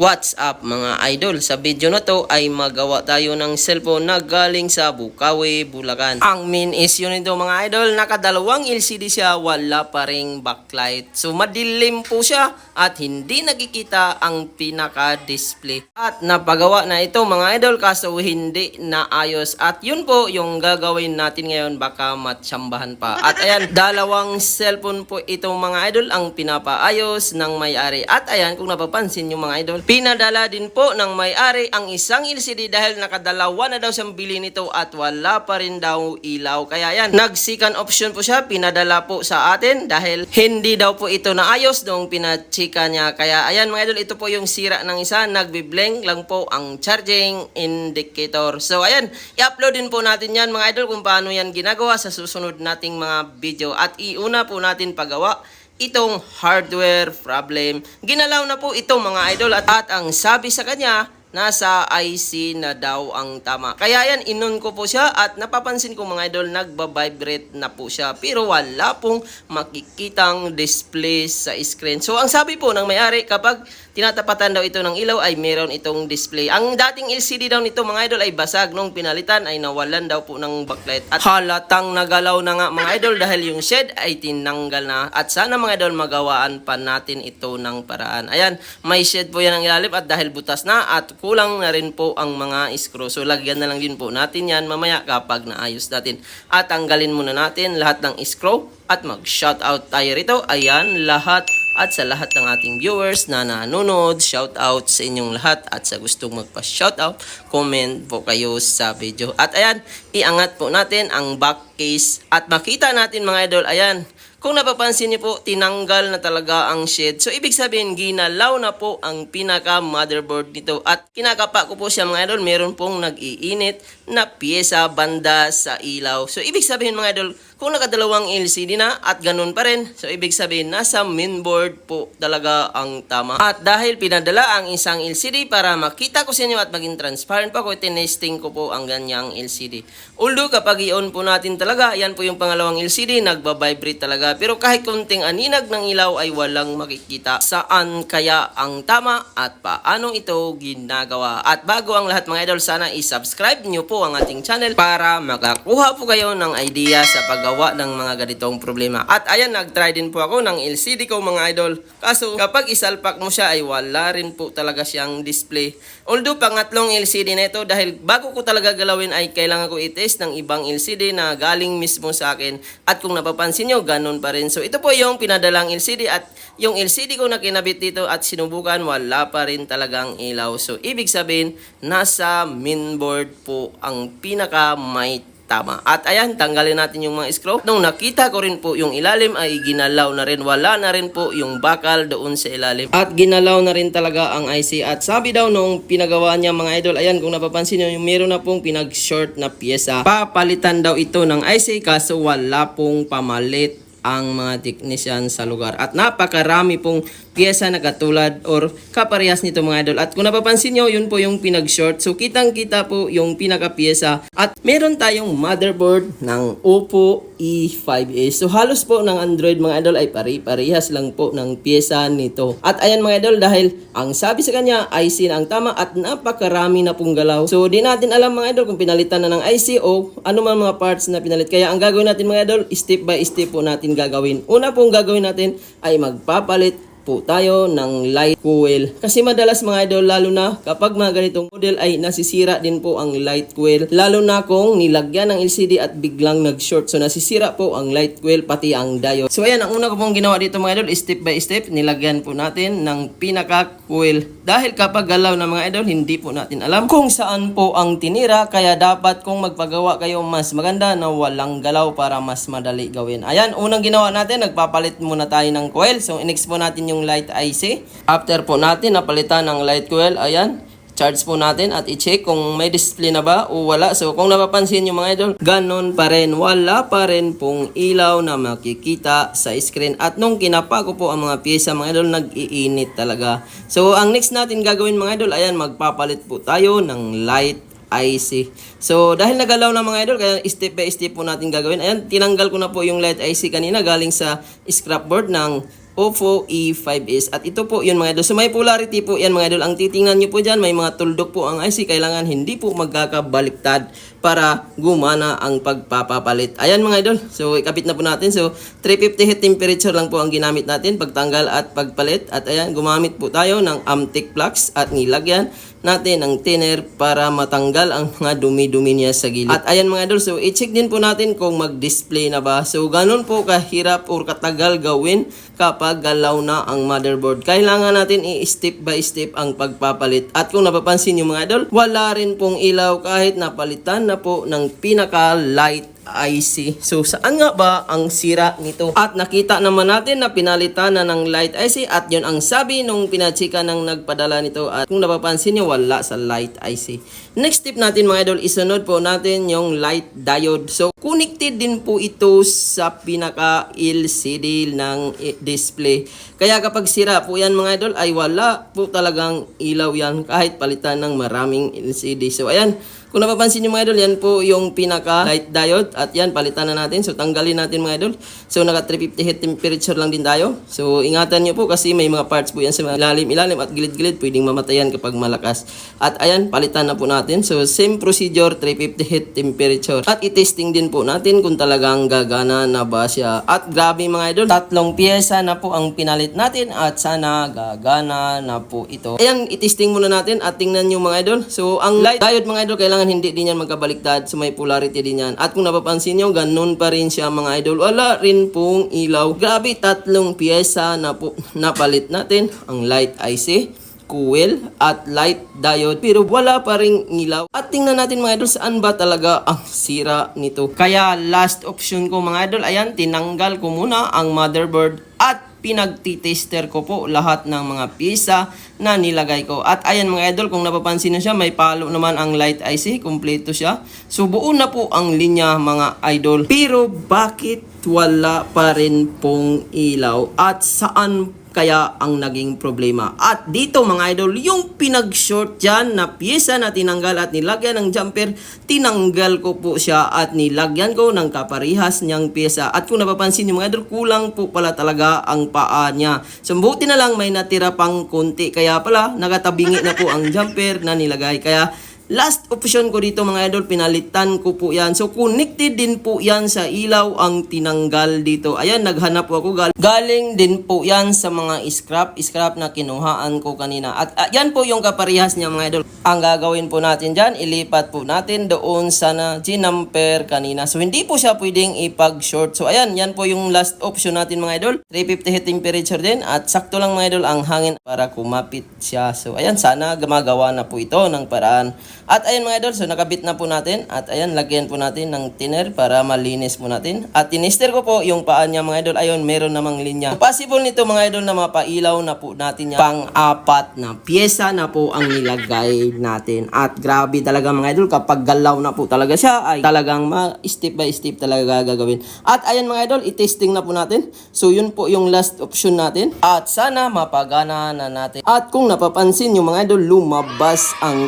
What's up mga idol? Sa video na to ay magawa tayo ng cellphone na galing sa Bukawi, Bulacan. Ang main issue nito mga idol, nakadalawang LCD siya, wala pa ring backlight. So madilim po siya at hindi nakikita ang pinaka-display. At napagawa na ito mga idol kaso hindi na ayos. At yun po yung gagawin natin ngayon baka matsambahan pa. At ayan, dalawang cellphone po itong mga idol ang pinapaayos ng may-ari. At ayan, kung napapansin nyo mga idol, pinadala din po ng may-ari ang isang LCD dahil nakadalawa na daw siyang bili nito at wala pa rin daw ilaw. Kaya yan, nag-second option po siya, pinadala po sa atin dahil hindi daw po ito naayos nung pinachika niya. Kaya ayan mga idol, ito po yung sira ng isa, nagbi-blank lang po ang charging indicator. So ayan, i-upload din po natin yan mga idol kung paano yan ginagawa sa susunod nating mga video. At iuna po natin pagawa itong hardware problem. Ginalaw na po itong mga idol at, at ang sabi sa kanya, nasa IC na daw ang tama. Kaya yan, inon ko po siya at napapansin ko mga idol, nagbabibrate na po siya. Pero wala pong makikitang display sa screen. So ang sabi po ng may-ari, kapag tinatapatan daw ito ng ilaw ay meron itong display. Ang dating LCD daw nito mga idol ay basag. Nung pinalitan ay nawalan daw po ng backlight. At halatang nagalaw na nga mga idol dahil yung shed ay tinanggal na. At sana mga idol magawaan pa natin ito ng paraan. Ayan, may shed po yan ang ilalim at dahil butas na at kulang na rin po ang mga screw. So lagyan na lang din po natin yan mamaya kapag naayos natin. At tanggalin muna natin lahat ng screw at mag-shoutout tayo rito. Ayan, lahat at sa lahat ng ating viewers na nanonood, shoutout sa inyong lahat at sa gustong magpa-shoutout, comment po kayo sa video. At ayan, iangat po natin ang back case at makita natin mga idol, ayan, kung napapansin niyo po, tinanggal na talaga ang shed. So, ibig sabihin, ginalaw na po ang pinaka-motherboard nito. At kinakapa ko po siya mga idol, meron pong nag-iinit na pyesa banda sa ilaw. So, ibig sabihin mga idol, kung nakadalawang LCD na at ganun pa rin, so ibig sabihin, nasa mainboard po talaga ang tama. At dahil pinadala ang isang LCD para makita ko sa inyo at maging transparent pa ko, tinesting ko po ang ganyang LCD. Although kapag i-on po natin talaga, yan po yung pangalawang LCD, nagbabibrate talaga. Pero kahit konting aninag ng ilaw ay walang makikita saan kaya ang tama at paano ito ginagawa. At bago ang lahat mga idol, sana i-subscribe nyo po ang ating channel para makakuha po kayo ng idea sa paggawa ng mga ganitong problema. At ayan, nag-try din po ako ng LCD ko mga idol. Kaso kapag isalpak mo siya ay wala rin po talaga siyang display. Although pangatlong LCD na ito dahil bago ko talaga galawin ay kailangan ko i-test ng ibang LCD na galing mismo sa akin. At kung napapansin nyo, ganun pa rin. So ito po yung pinadalang LCD at yung LCD ko na kinabit dito at sinubukan, wala pa rin talagang ilaw. So ibig sabihin, nasa mainboard po ang pinaka may tama. At ayan, tanggalin natin yung mga screw. Nung nakita ko rin po yung ilalim ay ginalaw na rin. Wala na rin po yung bakal doon sa ilalim. At ginalaw na rin talaga ang IC. At sabi daw nung pinagawa niya mga idol, ayan kung napapansin nyo, meron na pong pinag-short na pyesa. Papalitan daw ito ng IC kaso wala pong pamalit ang mga technician sa lugar. At napakarami pong pyesa na katulad or kaparehas nito mga idol. At kung napapansin nyo, yun po yung pinag-short. So kitang-kita po yung pinaka-pyesa. At meron tayong motherboard ng Oppo E5s. So halos po ng Android mga idol ay pari-parehas lang po ng pyesa nito. At ayan mga idol dahil ang sabi sa kanya IC na ang tama at napakarami na pong galaw. So di natin alam mga idol kung pinalitan na ng IC o ano man mga parts na pinalit. Kaya ang gagawin natin mga idol, step by step po natin gagawin. Una pong gagawin natin ay magpapalit po tayo ng light coil. Kasi madalas mga idol, lalo na kapag mga ganitong model ay nasisira din po ang light coil. Lalo na kung nilagyan ng LCD at biglang nag-short. So nasisira po ang light coil pati ang diode. So ayan, ang una ko pong ginawa dito mga idol, step by step, nilagyan po natin ng pinaka-coil. Dahil kapag galaw na mga idol, hindi po natin alam kung saan po ang tinira. Kaya dapat kung magpagawa kayo mas maganda na walang galaw para mas madali gawin. Ayan, unang ginawa natin, nagpapalit muna tayo ng coil. So inex po natin yung light IC. After po natin napalitan ng light coil, ayan, charge po natin at i-check kung may display na ba o wala. So kung napapansin nyo mga idol, ganon pa rin. Wala pa rin pong ilaw na makikita sa screen. At nung kinapa ko po ang mga pyesa mga idol, nag-iinit talaga. So ang next natin gagawin mga idol, ayan, magpapalit po tayo ng light IC. So, dahil nagalaw na mga idol, kaya step by step po natin gagawin. Ayan, tinanggal ko na po yung light IC kanina galing sa scrap board ng Oppo E5s. At ito po yun mga idol. So may polarity po yan mga idol. Ang titingnan nyo po dyan, may mga tuldok po ang IC. Kailangan hindi po magkakabaliktad para gumana ang pagpapapalit. Ayan mga idol. So ikabit na po natin. So 350 heat temperature lang po ang ginamit natin pagtanggal at pagpalit. At ayan, gumamit po tayo ng Amtech Flux at nilagyan natin ang thinner para matanggal ang mga dumi-dumi niya sa gilid. At ayan mga idol, so i-check din po natin kung mag-display na ba. So ganun po kahirap or katagal gawin kapag galaw na ang motherboard. Kailangan natin i-step by step ang pagpapalit. At kung napapansin nyo mga idol, wala rin pong ilaw kahit napalitan na po ng pinaka-light IC. So, saan nga ba ang sira nito? At nakita naman natin na pinalitan na ng light IC at yun ang sabi nung pinachika ng nagpadala nito. At kung napapansin nyo, wala sa light IC. Next tip natin mga idol, isunod po natin yung light diode. So, connected din po ito sa pinaka LCD ng display. Kaya kapag sira po yan mga idol, ay wala po talagang ilaw yan kahit palitan ng maraming LCD. So, ayan. Kung napapansin nyo mga idol, yan po yung pinaka light diode at yan palitan na natin. So tanggalin natin mga idol. So naka 350 heat temperature lang din tayo. So ingatan nyo po kasi may mga parts po yan sa ilalim-ilalim at gilid-gilid pwedeng mamatayan kapag malakas. At ayan, palitan na po natin. So same procedure, 350 heat temperature. At i-testing din po natin kung talagang gagana na ba siya. At grabe mga idol, tatlong pyesa na po ang pinalit natin at sana gagana na po ito. Ayan, i-testing muna natin at tingnan nyo mga idol. So ang light diode mga idol, kailangan hindi din yan magkabaliktad. So may polarity din yan. At kung napapansin nyo, ganun pa rin siya mga idol. Wala rin pong ilaw. Grabe, tatlong pyesa na po napalit natin. Ang light IC, coil at light diode pero wala pa ring ilaw. At tingnan natin mga idol saan ba talaga ang sira nito. Kaya last option ko mga idol, ayan, tinanggal ko muna ang motherboard pinagtitester ko po lahat ng mga pisa na nilagay ko. At ayan mga idol, kung napapansin nyo siya, may palo naman ang light IC, kompleto siya. So buo na po ang linya mga idol. Pero bakit wala pa rin pong ilaw? At saan kaya ang naging problema. At dito mga idol, yung pinag-short dyan na pyesa na tinanggal at nilagyan ng jumper, tinanggal ko po siya at nilagyan ko ng kaparihas niyang pyesa. At kung napapansin niyo mga idol, kulang po pala talaga ang paa niya. So buti na lang may natira pang konti. Kaya pala, nakatabingi na po ang jumper na nilagay. Kaya Last option ko dito mga idol, pinalitan ko po yan. So connected din po yan sa ilaw ang tinanggal dito. Ayan, naghanap po ako. Gal- Galing din po yan sa mga scrap, scrap na kinuhaan ko kanina. At ah, yan po yung kaparehas niya mga idol. Ang gagawin po natin dyan, ilipat po natin doon sa na ginamper kanina. So hindi po siya pwedeng ipag-short. So ayan, yan po yung last option natin mga idol. 350 heat temperature din at sakto lang mga idol ang hangin para kumapit siya. So ayan, sana gumagawa na po ito ng paraan. At ayan mga idol, so nakabit na po natin. At ayan, lagyan po natin ng thinner para malinis po natin. At tinister ko po yung paa niya mga idol. Ayun, meron namang linya. So, possible nito mga idol na mapailaw na po natin yan. Pang-apat na pyesa na po ang nilagay natin. At grabe talaga mga idol, kapag galaw na po talaga siya, ay talagang step by step talaga gagawin. At ayan mga idol, i-testing na po natin. So yun po yung last option natin. At sana mapagana na natin. At kung napapansin nyo mga idol, lumabas ang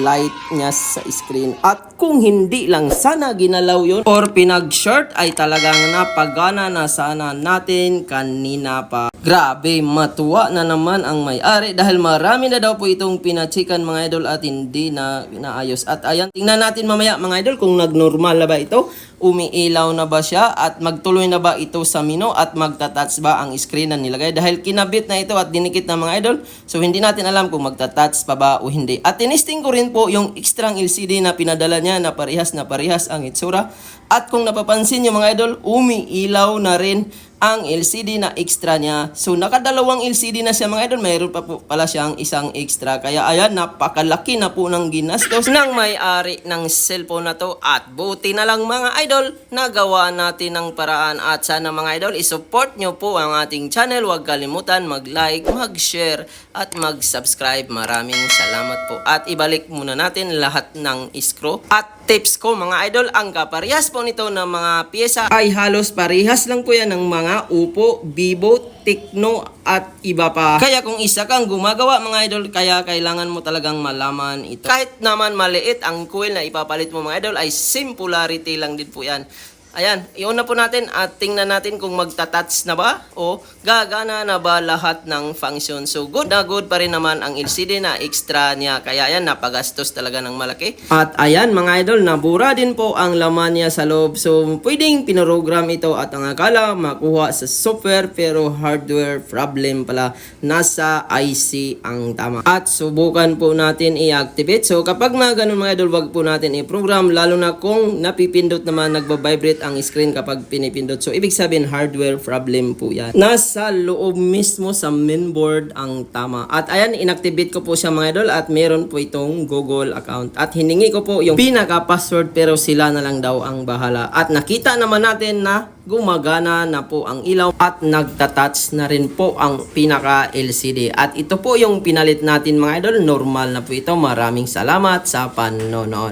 light niya sa screen. At kung hindi lang sana ginalaw yun or pinag-short ay talagang napagana na sana natin kanina pa. Grabe, matuwa na naman ang may-ari dahil marami na daw po itong pinachikan mga idol at hindi na naayos. At ayan, tingnan natin mamaya mga idol kung nagnormal na ba ito, umiilaw na ba siya at magtuloy na ba ito sa mino at magta-touch ba ang screen na nilagay dahil kinabit na ito at dinikit na mga idol. So hindi natin alam kung magta-touch pa ba o hindi. At tinisting ko rin po yung extra LCD na pinadala niya na parehas na parehas ang itsura. At kung napapansin niyo mga idol, umiilaw na rin ang LCD na extra niya. So, nakadalawang LCD na siya mga idol. Mayroon pa po pala siyang isang extra. Kaya ayan, napakalaki na po ng ginastos ng may-ari ng cellphone na to. At buti na lang mga idol, nagawa natin ng paraan. At sana mga idol, isupport nyo po ang ating channel. Huwag kalimutan mag-like, mag-share, at mag-subscribe. Maraming salamat po. At ibalik muna natin lahat ng screw. At tips ko mga idol, ang kaparehas po nito ng mga pyesa ay halos parehas lang po yan ng mga Oppo, Vivo, Tecno at iba pa. Kaya kung isa kang gumagawa mga idol, kaya kailangan mo talagang malaman ito. Kahit naman maliit ang coil na ipapalit mo mga idol ay same polarity lang din po yan. Ayan, iuna po natin at tingnan natin kung magta-touch na ba o gagana na ba lahat ng function. So good na good pa rin naman ang LCD na extra niya. Kaya ayan, napagastos talaga ng malaki. At ayan mga idol, nabura din po ang laman niya sa loob. So pwedeng pinoprogram ito at ang akala makuha sa software pero hardware problem pala. Nasa IC ang tama. At subukan po natin i-activate. So kapag mga ganun mga idol, wag po natin i-program lalo na kung napipindot naman nagbabibrate ang screen kapag pinipindot. So ibig sabihin hardware problem po yan. Nasa loob mismo sa mainboard ang tama. At ayan, inactivate ko po siya mga idol at meron po itong Google account. At hiningi ko po yung pinaka-password pero sila na lang daw ang bahala. At nakita naman natin na gumagana na po ang ilaw at nagtatouch na rin po ang pinaka LCD. At ito po yung pinalit natin mga idol. Normal na po ito. Maraming salamat sa panonood.